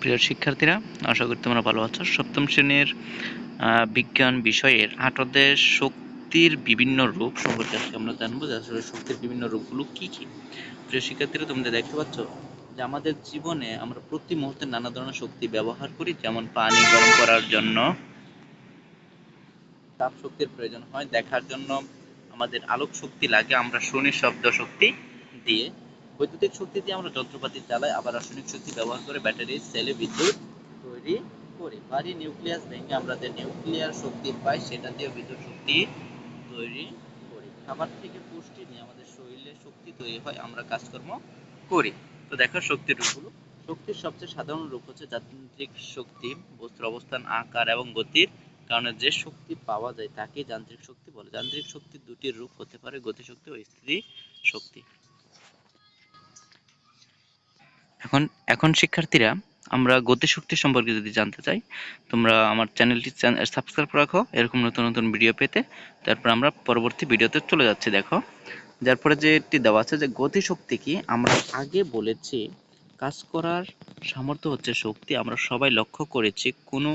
প্রিয় শিক্ষার্থীরা, আশা করি তোমরা ভালো আছো। সপ্তম শ্রেণির বিজ্ঞান বিষয়ের আটদের শক্তির বিভিন্ন রূপ সম্পর্কে আজকে আমরা জানব যে আসলে শক্তির বিভিন্ন রূপগুলো কি কি। প্রিয় শিক্ষার্থীরা, তোমরা দেখতে পাচ্ছ যে আমাদের জীবনে আমরা প্রতি মুহূর্তে নানা ধরনের শক্তি ব্যবহার করি, যেমন পানি গরম করার জন্য, তাপ শক্তির প্রয়োজন হয়, দেখার জন্য আমাদের আলোক শক্তি লাগে, আমরা শুনি শব্দ শক্তি দিয়ে বৈদ্যুতিক শক্তি দিয়ে আমরা যন্ত্রপাতি চালাই, আবার রাসায়নিক শক্তি ব্যবহার করে ব্যাটারি, সেলে বিদ্যুৎ তৈরি করি। ভারী নিউক্লিয়াস ভেঙে আমরা যে নিউক্লিয়ার শক্তি পাই, সেটা দিয়ে বিদ্যুৎ শক্তি তৈরি করি। খাবার থেকে পুষ্টি নিয়ে আমাদের শরীরে শক্তি তৈরি হয়, আমরা কাজকর্ম করি। তো দেখো শক্তির রূপগুলো শক্তির সবচেয়ে সাধারণ রূপ হচ্ছে যান্ত্রিক শক্তি, বস্তুর অবস্থান, আকার এবং গতির কারণে যে শক্তি পাওয়া যায় তাকে যান্ত্রিক শক্তি বলে। যান্ত্রিক শক্তির দুটি রূপ হতে পারে, গতিশক্তি ও স্থিতি শক্তি এখন এখন শিক্ষার্থীরা, আমরা গতিশক্তি সম্পর্কে যদি জানতে চাই, তোমরা আমার চ্যানেলটি সাবস্ক্রাইব রাখো, এরকম নতুন নতুন ভিডিও পেতে। তারপর আমরা পরবর্তী ভিডিওতে চলে যাচ্ছি, দেখো। যার পরে যেটি দেওয়া আছে যে গতিশক্তি কি, আমরা আগে বলেছি, কাজ করার সামর্থ্য হচ্ছে শক্তি। আমরা সবাই লক্ষ্য করেছি, কোনো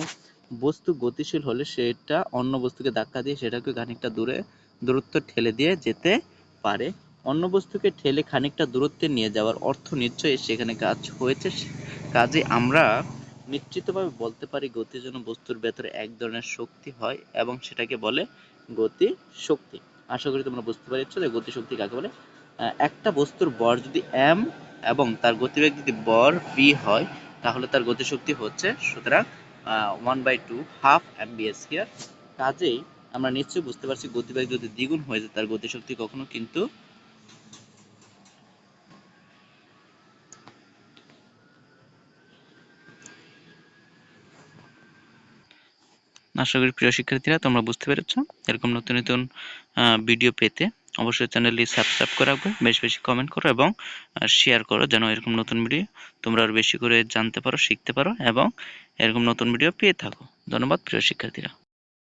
বস্তু গতিশীল হলে সেটা অন্য বস্তুকে ধাক্কা দিয়ে সেটাকে খানিকটা দূরে, দূরত্ব ঠেলে দিয়ে যেতে পারে। অন্য বস্তুকে ঠেলে খানিকটা দূরত্বে নিয়ে যাওয়ার অর্থ নিশ্চয়ই সেখানে কাজ হয়েছে। কাজে আমরা নিশ্চিতভাবে বলতে পারি গতি যেন বস্তুর ভেতরে এক ধরনের শক্তি হয় এবং সেটাকে বলে গতি শক্তি আশা করি তোমরা বুঝতে পেরেছ যে গতি শক্তি কাকে বলে? একটা বস্তুর ভর যদি এম এবং তার গতিবেগ যদি বর বি হয়, তাহলে তার গতিশক্তি হচ্ছে সুতরাং one by two half M V square কাজেই আমরা নিশ্চয়ই বুঝতে পারছি গতিবেগ যদি দ্বিগুণ হয়ে যায়, তার গতিশক্তি কখনো কিন্তু আশা করি প্রিয় শিক্ষার্থীরা, তোমরা বুঝতে পেরেছ। এরকম নতুন নতুন ভিডিও পেতে অবশ্যই চ্যানেলটি সাবস্ক্রাইব করে রাখবে, বেশ বেশি কমেন্ট করো এবং শেয়ার করো যেন এরকম নতুন ভিডিও তোমরা আরও বেশি করে জানতে পারো, শিখতে পারো এবং এরকম নতুন ভিডিও পেয়ে থাকো। ধন্যবাদ প্রিয় শিক্ষার্থীরা।